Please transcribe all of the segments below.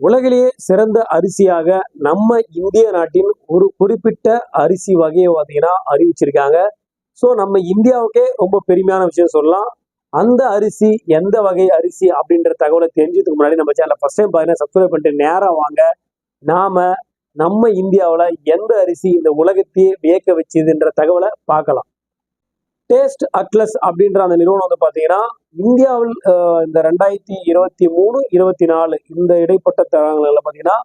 உலகிலேயே சிறந்த அரிசியாக நம்ம இந்திய நாட்டின் ஒரு குறிப்பிட்ட அரிசி வகையை பார்த்தீங்கன்னா அறிவிச்சிருக்காங்க. ஸோ நம்ம இந்தியாவுக்கே ரொம்ப பெருமையான விஷயம் சொல்லலாம். அந்த அரிசி எந்த வகை அரிசி அப்படின்ற தகவலை தெரிஞ்சதுக்கு முன்னாடி நம்ம சேனலை ஃபர்ஸ்ட் டைம் பார்த்தீங்கன்னா சப்ஸ்கிரைப் பண்ணிட்டு நேரம் வாங்க. நாம நம்ம இந்தியாவில் எந்த அரிசி இந்த உலகத்தையே வியக்க வச்சதுன்ற தகவலை பார்க்கலாம். டேஸ்ட் அட்லஸ் அப்படின்ற அந்த நிறுவனம் வந்து பார்த்தீங்கன்னா இந்தியாவில் இந்த ரெண்டாயிரத்தி இருபத்தி மூணு இருபத்தி நாலு இந்த இடைப்பட்ட தரங்களில் பார்த்தீங்கன்னா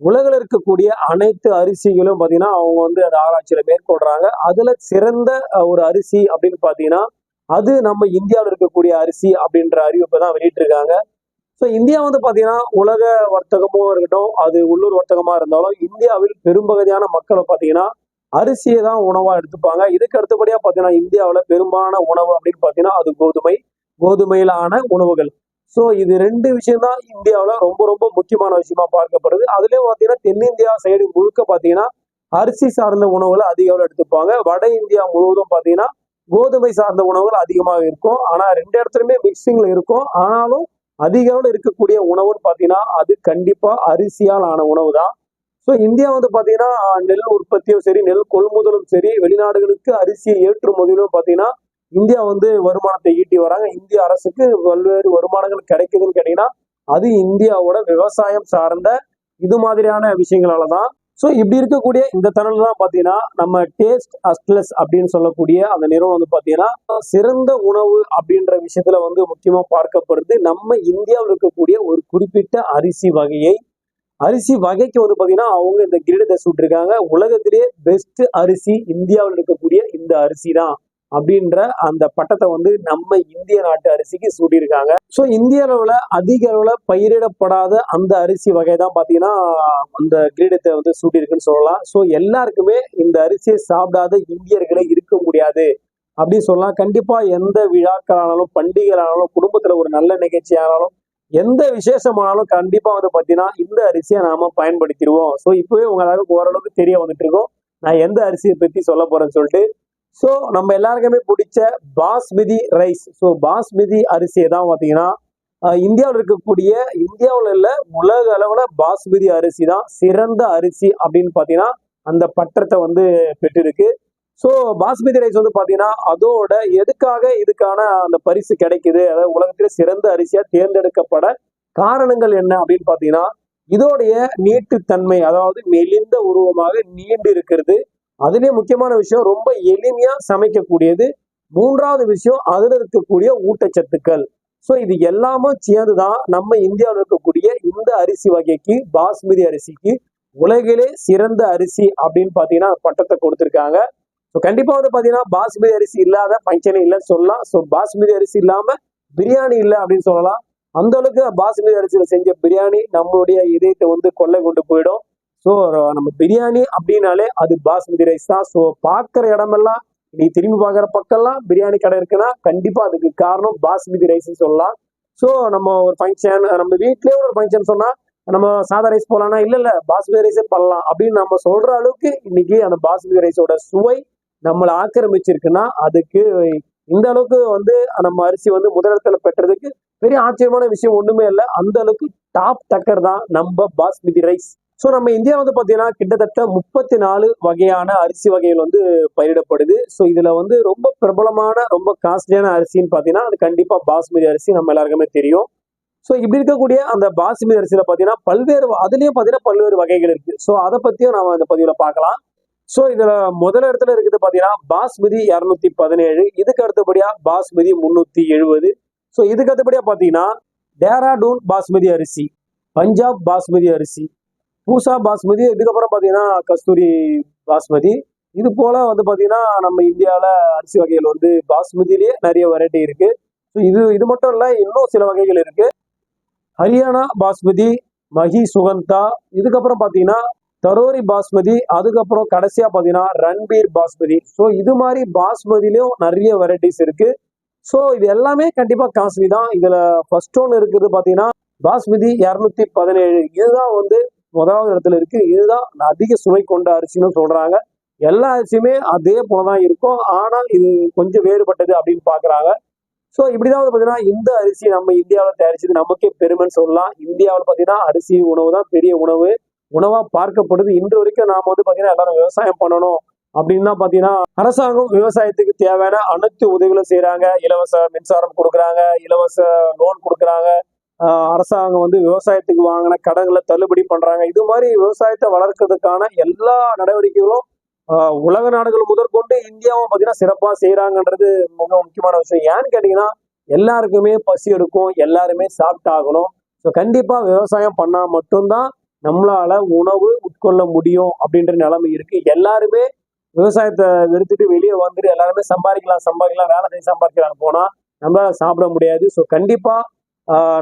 உலகில் இருக்கக்கூடிய அனைத்து அரிசிகளும் பார்த்தீங்கன்னா அவங்க வந்து அந்த ஆராய்ச்சியில் மேற்கொள்றாங்க. அதில் சிறந்த ஒரு அரிசி அப்படின்னு பார்த்தீங்கன்னா அது நம்ம இந்தியாவில் இருக்கக்கூடிய அரிசி அப்படின்ற அறிவிப்பை தான் வெளியிட்டிருக்காங்க. ஸோ இந்தியா வந்து பார்த்தீங்கன்னா உலக வர்த்தகமும் இருக்கட்டும் அது உள்ளூர் வர்த்தகமாக இருந்தாலும் இந்தியாவில் பெரும்பகுதியான மக்களை பார்த்தீங்கன்னா அரிசியை தான் உணவா எடுத்துப்பாங்க. இதுக்கு அடுத்தபடியா பார்த்தீங்கன்னா இந்தியாவில் பெரும்பாலான உணவு அப்படின்னு பார்த்தீங்கன்னா அது கோதுமை கோதுமையிலான உணவுகள். ஸோ இது ரெண்டு விஷயம் தான் இந்தியாவில் ரொம்ப ரொம்ப முக்கியமான விஷயமா பார்க்கப்படுது. அதுலயும் பார்த்தீங்கன்னா தென்னிந்தியா சைடு முழுக்க பார்த்தீங்கன்னா அரிசி சார்ந்த உணவுகளை அதிக அளவில் எடுத்துப்பாங்க. வட இந்தியா முழுவதும் பார்த்தீங்கன்னா கோதுமை சார்ந்த உணவுகள் அதிகமாக இருக்கும். ஆனா ரெண்டு இடத்துலயுமே மிக்சிங்ல இருக்கும். ஆனாலும் அதிக அளவில் இருக்கக்கூடிய உணவுன்னு பார்த்தீங்கன்னா அது கண்டிப்பா அரிசியால் ஆன உணவு தான் ஸோ இந்தியா வந்து பார்த்தீங்கன்னா நெல் உற்பத்தியும் சரி நெல் கொள்முதலும் சரி வெளிநாடுகளுக்கு அரிசியை ஏற்றுமதியிலும் பார்த்தீங்கன்னா இந்தியா வந்து வருமானத்தை ஈட்டி வராங்க. இந்திய அரசுக்கு பல்வேறு வருமானங்கள் கிடைக்குதுன்னு கேட்டீங்கன்னா அது இந்தியாவோட விவசாயம் சார்ந்த இது மாதிரியான விஷயங்களால தான் ஸோ இப்படி இருக்கக்கூடிய இந்த தணல் தான் பார்த்தீங்கன்னா நம்ம டேஸ்ட் அஸ்ட்லஸ் அப்படின்னு சொல்லக்கூடிய அந்த நிறுவனம் வந்து பார்த்தீங்கன்னா சிறந்த உணவு அப்படின்ற விஷயத்துல வந்து முக்கியமாக பார்க்கப்படுறது நம்ம இந்தியாவில் இருக்கக்கூடிய ஒரு குறிப்பிட்ட அரிசி வகையை அரிசி வகைக்கு வந்து பார்த்தீங்கன்னா அவங்க இந்த கிரீடத்தை சுட்டிருக்காங்க. உலகத்திலேயே பெஸ்ட் அரிசி இந்தியாவில் இருக்கக்கூடிய இந்த அரிசி தான் அப்படின்ற அந்த பட்டத்தை வந்து நம்ம இந்திய நாட்டு அரிசிக்கு சூட்டியிருக்காங்க. ஸோ இந்திய அளவில் அதிக அளவில் பயிரிடப்படாத அந்த அரிசி வகை தான் பார்த்தீங்கன்னா அந்த கிரீடத்தை வந்து சூட்டியிருக்குன்னு சொல்லலாம். ஸோ எல்லாருக்குமே இந்த அரிசியை சாப்பிடாத இந்தியர்களே இருக்க முடியாது அப்படின்னு சொல்லலாம். கண்டிப்பாக எந்த விழாக்களானாலும் பண்டிகைகளானாலும் குடும்பத்தில் ஒரு நல்ல நிகழ்ச்சி ஆனாலும் எந்த விசேஷமானாலும் கண்டிப்பா வந்து பாத்தீங்கன்னா இந்த அரிசியை நாம பயன்படுத்திடுவோம். ஸோ இப்பவே உங்களுக்கு ஓரளவுக்கு தெரிய வந்துட்டு இருக்கோம் நான் எந்த அரிசியை பத்தி சொல்ல போறேன்னு சொல்லிட்டு. ஸோ நம்ம எல்லாருக்குமே பிடிச்ச பாஸ்மதி ரைஸ். ஸோ பாஸ்மதி அரிசியை தான் பார்த்தீங்கன்னா இந்தியாவில் இருக்கக்கூடிய இந்தியாவில் இல்லை உலக அளவில் பாஸ்மதி அரிசி தான் சிறந்த அரிசி அப்படின்னு பார்த்தீங்கன்னா அந்த பட்டத்தை வந்து பெற்றிருக்கு. ஸோ பாஸ்மதி ரைஸ் வந்து பார்த்தீங்கன்னா அதோட எதுக்காக இதுக்கான அந்த பரிசு கிடைக்குது? அதாவது உலகத்திலே சிறந்த அரிசியாக தேர்ந்தெடுக்கப்பட காரணங்கள் என்ன அப்படின்னு பார்த்தீங்கன்னா இதோடைய நீட்டுத்தன்மை அதாவது மெலிந்த உருவமாக நீண்டு இருக்கிறது. அதுலேயே முக்கியமான விஷயம் ரொம்ப எளிமையாக சமைக்கக்கூடியது. மூன்றாவது விஷயம் அதில் இருக்கக்கூடிய ஊட்டச்சத்துக்கள். ஸோ இது எல்லாமே சேர்ந்துதான் நம்ம இந்தியாவில் இருக்கக்கூடிய இந்த அரிசி வகைக்கு பாஸ்மதி அரிசிக்கு உலகிலே சிறந்த அரிசி அப்படின்னு பார்த்தீங்கன்னா பட்டத்தை கொடுத்துருக்காங்க. ஸோ கண்டிப்பாக வந்து பார்த்தீங்கன்னா பாஸ்மதி அரிசி இல்லாத ஃபங்க்ஷனே இல்லைன்னு சொல்லலாம். ஸோ பாஸ்மதி அரிசி இல்லாமல் பிரியாணி இல்லை அப்படின்னு சொல்லலாம். அந்த அளவுக்கு பாஸ்மதி அரிசியில் செஞ்ச பிரியாணி நம்மளுடைய இதயத்தை வந்து கொள்ளை கொண்டு போயிடும். ஸோ நம்ம பிரியாணி அப்படின்னாலே அது பாஸ்மதி ரைஸ் தான். ஸோ பார்க்குற இடமெல்லாம் நீ திரும்பி பார்க்குற பக்கம்லாம் பிரியாணி கடை இருக்குன்னா கண்டிப்பாக அதுக்கு காரணம் பாஸ்மதி ரைஸ்ன்னு சொல்லலாம். ஸோ நம்ம ஒரு ஃபங்க்ஷன் நம்ம வீட்லேயே ஒரு ஃபங்க்ஷன் சொன்னால் நம்ம சாதா ரைஸ் போகலான்னா இல்லை இல்லை பாஸ்மதி ரைஸே பண்ணலாம். அப்படின்னு நம்ம சொல்கிற அளவுக்கு இன்னைக்கு அந்த பாஸ்மதி ரைஸோட சுவை நம்மளை ஆக்கிரமிச்சிருக்குன்னா அதுக்கு இந்த அளவுக்கு வந்து நம்ம அரிசி வந்து முதலிடத்துல பெற்றதுக்கு பெரிய ஆச்சரியமான விஷயம் ஒண்ணுமே இல்லை. அந்த அளவுக்கு டாப் டக்கர் தான் நம்ம பாஸ்மதி ரைஸ். ஸோ நம்ம இந்தியா வந்து பார்த்தீங்கன்னா கிட்டத்தட்ட முப்பத்தி நாலு வகையான அரிசி வகைகள் வந்து பயிரிடப்படுது. ஸோ இதில் வந்து ரொம்ப பிரபலமான ரொம்ப காஸ்ட்லியான அரிசின்னு பார்த்தீங்கன்னா அது கண்டிப்பாக பாஸ்மதி அரிசி நம்ம எல்லாருக்குமே தெரியும். ஸோ இப்படி இருக்கக்கூடிய அந்த பாஸ்மதி அரிசியில் பார்த்தீங்கன்னா பல்வேறு அதுலேயும் பார்த்தீங்கன்னா பல்வேறு வகைகள் இருக்குது ஸோ அதை பற்றியும் நம்ம இந்த பதிவில் பார்க்கலாம். ஸோ இதில் முதல் இடத்துல இருக்குது பார்த்தீங்கன்னா பாஸ்மதி இரநூத்தி பதினேழு. இதுக்கு அடுத்தபடியாக பாஸ்மதி முந்நூற்றி எழுபது. ஸோ இதுக்கு அடுத்தபடியாக பார்த்தீங்கன்னா டேராடூன் பாஸ்மதி அரிசி பஞ்சாப் பாஸ்மதி அரிசி பூசா பாஸ்மதி இதுக்கப்புறம் பார்த்தீங்கன்னா கஸ்தூரி பாஸ்மதி. இது போல் வந்து பார்த்தீங்கன்னா நம்ம இந்தியாவில் அரிசி வகைகள் வந்து பாஸ்மதியிலேயே நிறைய வெரைட்டி இருக்குது ஸோ இது இது மட்டும் இல்லை இன்னும் சில வகைகள் இருக்குது ஹரியானா பாஸ்மதி மஹி சுகந்தா இதுக்கப்புறம் பார்த்தீங்கன்னா தரோரி பாஸ்மதி அதுக்கப்புறம் கடைசியா பார்த்தீங்கன்னா ரன்பீர் பாஸ்மதி. ஸோ இது மாதிரி பாஸ்மதியிலையும் நிறைய வெரைட்டிஸ் இருக்கு. ஸோ இது எல்லாமே கண்டிப்பா காஸ்ட்லி தான். இதுல ஃபர்ஸ்ட் ஒன்று இருக்கிறது பார்த்தீங்கன்னா பாஸ்மதி இரநூத்தி பதினேழு. இதுதான் வந்து முதலாவது இடத்துல இருக்கு. இதுதான் அதிக சுவை கொண்ட அரிசின்னு சொல்றாங்க. எல்லா அரிசியுமே அதே போலதான் இருக்கும். ஆனால் இது கொஞ்சம் வேறுபட்டது அப்படின்னு பாக்குறாங்க. ஸோ இப்படிதான் வந்து பார்த்தீங்கன்னா இந்த அரிசி நம்ம இந்தியாவில் தயாரிச்சது நமக்கே பெருமைன்னு சொல்லலாம். இந்தியாவில் பார்த்தீங்கன்னா அரிசி உணவு தான் பெரிய உணவு. உணவா பார்க்கப்படுது. இன்று வரைக்கும் நாம வந்து பார்த்தீங்கன்னா எல்லாரும் விவசாயம் பண்ணணும் அப்படின்னு தான் பார்த்தீங்கன்னா அரசாங்கம் விவசாயத்துக்கு தேவையான அனைத்து உதவிகளும் செய்கிறாங்க இலவச மின்சாரம் கொடுக்குறாங்க இலவச லோன் கொடுக்குறாங்க. அரசாங்கம் வந்து விவசாயத்துக்கு வாங்கின கடன்களை தள்ளுபடி பண்றாங்க. இது மாதிரி விவசாயத்தை வளர்க்கறதுக்கான எல்லா நடவடிக்கைகளும் உலக நாடுகள் முதற்கொண்டு இந்தியாவும் பார்த்தீங்கன்னா சிறப்பாக செய்கிறாங்கன்றது மிக முக்கியமான விஷயம். ஏன்னு கேட்டிங்கன்னா எல்லாருக்குமே பசி எடுக்கும் எல்லாருமே சாப்பிட்டாகணும். ஸோ கண்டிப்பாக விவசாயம் பண்ணால் மட்டும்தான் நம்மளால உணவு உட்கொள்ள முடியும் அப்படின்ற நிலைமை இருக்கு. எல்லாருமே விவசாயத்தை வெறுத்துட்டு வெளியே வந்துட்டு எல்லாருமே சம்பாதிக்கலாம் சம்பாதிக்கலாம் வேலை செய்ய சம்பாதிக்கலாம் போனா நம்மளால சாப்பிட முடியாது. ஸோ கண்டிப்பா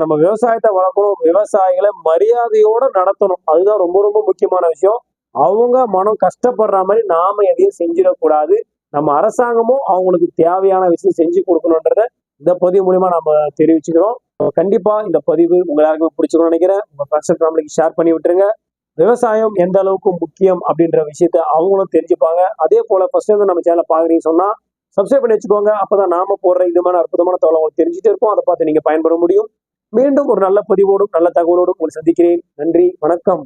நம்ம விவசாயத்தை வளர்க்கணும் விவசாயிகளை மரியாதையோட நடத்தணும். அதுதான் ரொம்ப ரொம்ப முக்கியமான விஷயம். அவங்க மனம் கஷ்டப்படுற மாதிரி நாம எதையும் செஞ்சிடக்கூடாது. நம்ம அரசாங்கமும் அவங்களுக்கு தேவையான விஷயம் செஞ்சு கொடுக்கணுன்றத இந்த பதிவு மூலியமா நம்ம தெரிவிச்சுக்கிறோம். கண்டிப்பா இந்த பதிவு உங்களுக்கு பிடிச்சிக்கணும்னு நினைக்கிறேன். உங்க ஃப்ரெண்ட்ஸ் ஃபேமிலிக்கு ஷேர் பண்ணி விட்டுருங்க. விவசாயம் எந்த அளவுக்கு முக்கியம் அப்படின்ற விஷயத்த அவங்களும் தெரிஞ்சுப்பாங்க. அதே போல ஃபர்ஸ்ட் வந்து நம்ம சேனலை பாக்குறீங்கன்னு சொன்னா சப்ஸ்கிரைப் பண்ணி வச்சுக்கோங்க. அப்பதான் நாம போடுற இதுமான அற்புதமான தகவல் உங்களுக்கு தெரிஞ்சுட்டே இருக்கும் அதை பார்த்து நீங்க பயன்பெற முடியும். மீண்டும் ஒரு நல்ல பதிவோடும் நல்ல தகவலோடும் உங்களை சந்திக்கிறேன். நன்றி வணக்கம்.